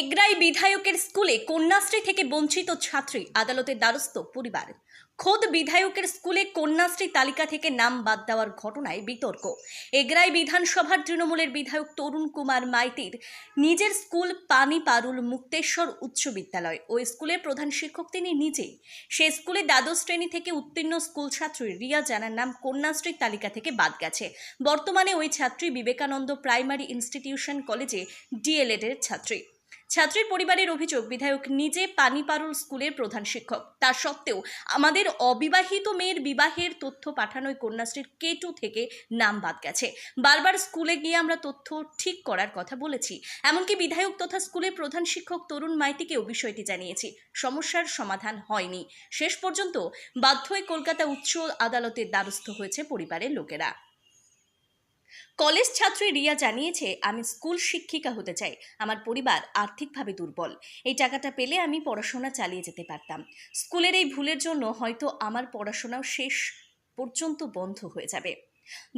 এগরাই বিধায়কের স্কুলে কন্যাশ্রী থেকে বঞ্চিত ছাত্রী, আদালতের দ্বারস্থ পরিবার। খোদ বিধায়কের স্কুলে কন্যাশ্রী তালিকা থেকে নাম বাদ দেওয়ার ঘটনায় বিতর্ক। এগরাই বিধানসভার তৃণমূলের বিধায়ক তরুণ কুমার মাইতির নিজের স্কুল পানি পারুল মুক্তেশ্বর উচ্চ বিদ্যালয়। ওই স্কুলের প্রধান শিক্ষক তিনি নিজেই। সে স্কুলে দ্বাদশ শ্রেণি থেকে উত্তীর্ণ স্কুল ছাত্রী রিয়া জানার নাম কন্যাশ্রীর তালিকা থেকে বাদ গেছে। বর্তমানে ওই ছাত্রী বিবেকানন্দ প্রাইমারি ইনস্টিটিউশন কলেজে ডিএলএড এর ছাত্রী। ছাত্রীর পরিবারের অভিযোগ, বিধায়ক নিজে পানিপারুল স্কুলের প্রধান শিক্ষক। তা সত্ত্বেও আমাদের অবিবাহিত মেয়ের বিবাহের তথ্য পাঠানোয় কন্যাশ্রীর কে টু থেকে নাম বাদ গেছে। বারবার স্কুলে গিয়ে আমরা তথ্য ঠিক করার কথা বলেছি। এমনকি বিধায়ক তথা স্কুলের প্রধান শিক্ষক তরুণ মাইতিকেও বিষয়টি জানিয়েছি। সমস্যার সমাধান হয়নি। শেষ পর্যন্ত বাধ্য হয়ে কলকাতা উচ্চ আদালতের দ্বারস্থ হয়েছে পরিবারের লোকেরা। কলেজ ছাত্রী রিয়া জানিয়েছে, আমি স্কুল শিক্ষিকা হতে চাই। আমার পরিবার আর্থিকভাবে দুর্বল। এই টাকাটা পেলে আমি পড়াশোনা চালিয়ে যেতে পারতাম। স্কুলের এই ভুলের জন্য হয়তো আমার পড়াশোনাও শেষ পর্যন্ত বন্ধ হয়ে যাবে।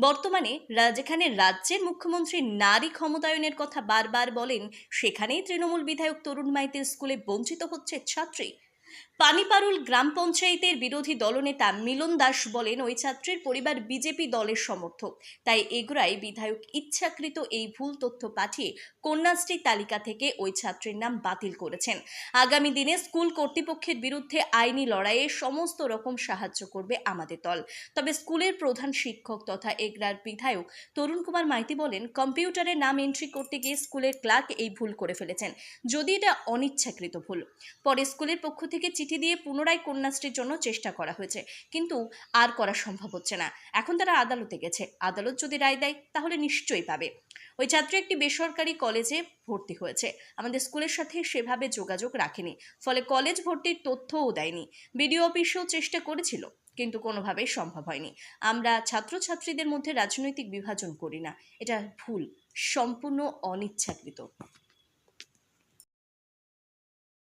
বর্তমানে যেখানে রাজ্যের মুখ্যমন্ত্রী নারী ক্ষমতায়নের কথা বারবার বলেন, সেখানেই তৃণমূল বিধায়ক তরুণ মাইতের স্কুলে বঞ্চিত হচ্ছে ছাত্রী। পানিপারুল গ্রাম পঞ্চায়েতের বিরোধী দলনেতা মিলন দাস বলেন, ওই ছাত্রীর পরিবার বিজেপি দলের সমর্থক। তাই এগুড়াই বিধায়ক ইচ্ছাকৃত এই ভুল তথ্য পাঠিয়ে কন্যাশ্রী তালিকা থেকে ওই ছাত্রীর নাম বাতিল করেছেন। আগামী দিনে স্কুল কর্তৃপক্ষের বিরুদ্ধে আইনি লড়াইয়ে সমস্ত রকম সাহায্য করবে আমাদের দল। তবে স্কুলের প্রধান শিক্ষক তথা এগরার বিধায়ক তরুণ কুমার মাইতি বলেন, কম্পিউটারে নাম এন্ট্রি করতে গিয়ে স্কুলের ক্লার্ক এই ভুল করে ফেলেছেন। যদি এটা অনিচ্ছাকৃত ভুল। পরে স্কুলের পক্ষ থেকে চিঠি দিয়ে পুনরায় কন্যাশ্রীর জন্য চেষ্টা করা হয়েছে। কিন্তু আর করা সম্ভব হচ্ছে না। এখন তারা আদালতে গেছে। আদালত যদি রায় দেয়, তাহলে নিশ্চয়ই পাবে। ওই ছাত্র একটি বেসরকারি কলেজে ভর্তি হয়েছে। আমাদের স্কুলের সাথে সেভাবে যোগাযোগ রাখেনি। ফলে কলেজ ভর্তির তথ্যও দেয়নি। বিডিও অফিসেও চেষ্টা করেছিল, কিন্তু কোনোভাবেই সম্ভব হয়নি। আমরা ছাত্রছাত্রীদের মধ্যে রাজনৈতিক বিভাজন করি না। এটা ভুল, সম্পূর্ণ অনিচ্ছাকৃত।